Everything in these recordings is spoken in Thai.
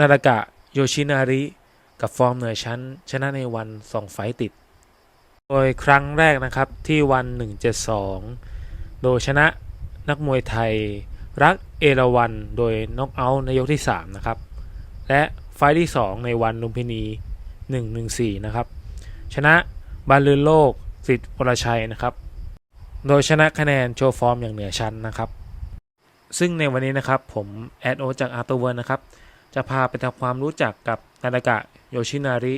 นาดากะโยชินาริกับฟอร์มเหนือชั้น ชนะในวัน 2 ไฟต์ติด โดยครั้งแรกนะครับที่วัน 172 โดยชนะนักมวยไทย รักเอราวันโดยน็อกเอาท์ในยกที่ 3 นะครับ และไฟต์ที่ 2 ในวันลุมพินี 114 นะครับ ชนะบาลืนโลกสิทธิ์วรชัยนะครับ โดยชนะคะแนนโชว์ฟอร์มอย่างเหนือชั้นนะครับ ซึ่งในวันนี้นะครับผมแอดโอจากอาร์ตเวิร์นะครับ จะพาไปทำความรู้จักกับนาดากะโยชินาริ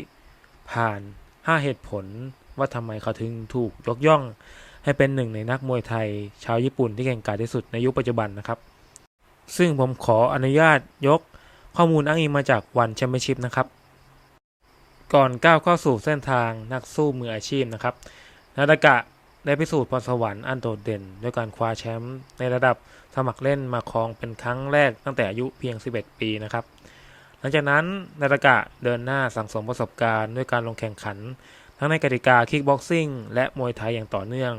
ผ่าน 5 เหตุผลว่าทำไมเขาถึงถูกยกย่อง ให้เป็นหนึ่งในนักมวยไทย ชาวญี่ปุ่นที่เก่งกาจที่สุดในยุคปัจจุบันนะครับ ซึ่งผมขออนุญาตยกข้อมูลอ้างอิงมาจากวันแชมเปี้ยนชิพนะครับ ก่อนก้าวเข้าสู่เส้นทางนักสู้มืออาชีพนะครับนาดากะได้พิสูจน์พรสวรรค์อันโดดเด่น ด้วยการคว้าแชมป์ในระดับสมัครเล่นมาครองเป็นครั้งแรกตั้งแต่อายุเพียง 11 ปีนะครับ หลังจากนั้นนาดากะเดินหน้าสั่งสมประสบการณ์ด้วยการลงแข่งขัน ทั้งในกติกาคิกบ็อกซิ่งและมวยไทยอย่างต่อเนื่อง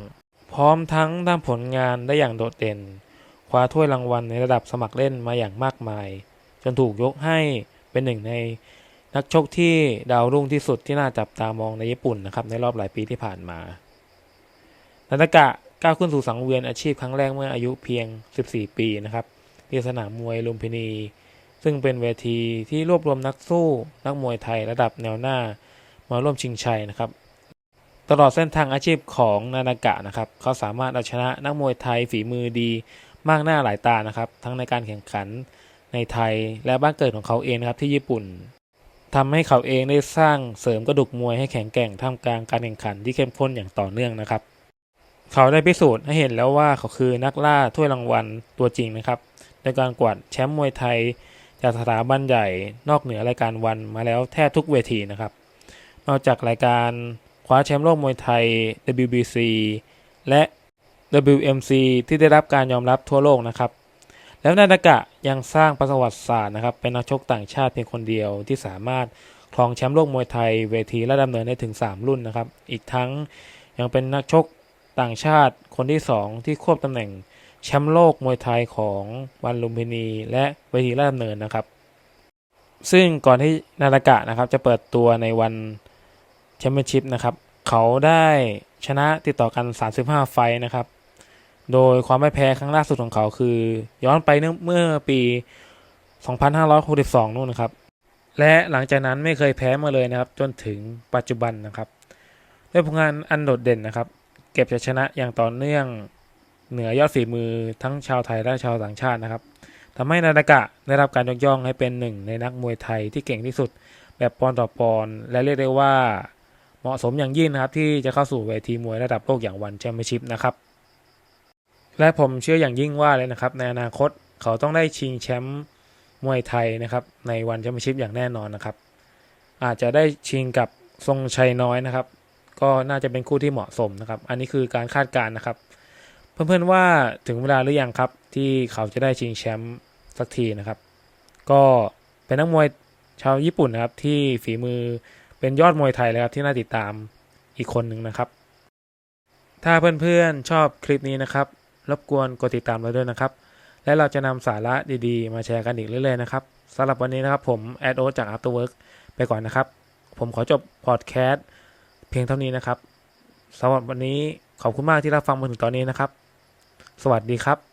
พร้อมทั้งทำผลงานได้อย่างโดดเด่น คว้าถ้วยรางวัลในระดับสมัครเล่นมาอย่างมากมาย จนถูกยกให้เป็นหนึ่งในนักชกที่ดาวรุ่งที่สุดที่น่าจับตามองในญี่ปุ่นนะครับในรอบหลายปีที่ผ่านมานาดากะก้าวขึ้นสู่สังเวียนอาชีพครั้งแรกเมื่ออายุเพียง 14 ปีนะครับที่สนามมวยลุมพินี ซึ่งเป็นเวทีที่รวบรวมนักสู้ นักมวยไทยระดับแนวหน้า มาร่วมชิงชัยนะครับ ตลอดเส้นทางอาชีพของนานากะนะครับ เขาสามารถเอาชนะนักมวยไทยฝีมือดี มากหน้าหลายตานะครับ ทั้งในการแข่งขันในไทยและบ้านเกิดของเขาเองนะครับที่ญี่ปุ่นทำให้เขาเองได้สร้างเสริมกระดูกมวยให้แข็งแกร่งท่ามกลางการแข่งขันที่เข้มข้นอย่างต่อเนื่องนะครับ เขาได้พิสูจน์ให้เห็นแล้วว่าเขาคือนักล่าถ้วยรางวัลตัวจริงนะครับในการกวาดแชมป์มวยไทย จากสถาบันใหญ่นอกเหนือรายการวันมาแล้วแทบทุกเวทีนะครับ นอกจากรายการคว้าแชมป์โลกมวยไทย WBC และ WMC ที่ได้รับการยอมรับทั่วโลกนะครับ แล้วนาดากะยังสร้างประวัติศาสตร์นะครับ เป็นนักชกต่างชาติเพียงคนเดียวที่สามารถครองแชมป์โลกมวยไทยเวทีและดำเนินได้ถึง 3 รุ่นนะครับ อีกทั้งยังเป็นนักชกต่างชาติคนที่ 2 ที่ควบตำแหน่ง แชมป์โลกมวยไทยของวันลุมพินี และเวทีราชดำเนินนะครับ ซึ่งก่อนที่นาดากะนะครับจะเปิดตัวในวันแชมเปี้ยนชิพนะครับ เขาได้ชนะติดต่อกัน 35 ไฟนะครับ โดยความไม่แพ้ครั้งล่าสุดของเขาคือ ย้อนไปเมื่อปี 2562 นู่นนะครับ และหลังจากนั้นไม่เคยแพ้มาเลยนะครับ จนถึงปัจจุบันนะครับ ด้วยผลงานอันโดดเด่นนะครับ เก็บชัยชนะอย่างต่อเนื่อง เหนือยอดฝีมือทั้งชาวไทยและชาวต่างชาตินะครับทำให้นาดากะได้รับการยกย่องให้เป็นหนึ่งในนักมวยไทยที่เก่งที่สุด แบบปอนด์ต่อปอนด์และเรียกได้ว่าเหมาะสมอย่างยิ่งนะครับที่จะเข้าสู่เวทีมวยระดับโลกอย่างวันแชมเปี้ยนชิพนะครับ และผมเชื่ออย่างยิ่งว่าเลยนะครับ ในอนาคตเขาต้องได้ชิงแชมป์มวยไทยนะครับในวันแชมเปี้ยนชิพอย่างแน่นอนนะครับ อาจจะได้ชิงกับทรงชัยน้อยนะครับ ก็น่าจะเป็นคู่ที่เหมาะสมนะครับ อันนี้คือการคาดการณ์นะครับ เพื่อนๆว่าถึงเวลาหรือยังครับ ที่เขาจะได้ชิงแชมป์สักทีนะครับ ก็เป็นนักมวยชาวญี่ปุ่นนะครับที่ฝีมือเป็นยอดมวยไทยเลยครับที่น่าติดตามอีกคนหนึ่งนะครับ ถ้าเพื่อนๆชอบคลิปนี้นะครับ รบกวนกดติดตามเราด้วยนะครับ และเราจะนำสาระดีๆ มาแชร์กันอีกเรื่อยๆนะครับสำหรับวันนี้นะครับผมแอดโอจาก Afterwork ไปก่อนนะครับ ผมขอจบพอดแคสต์เพียงเท่านี้นะครับสำหรับวันนี้ ขอบคุณมากที่รับฟังมาถึงตอนนี้นะครับ สวัสดีครับ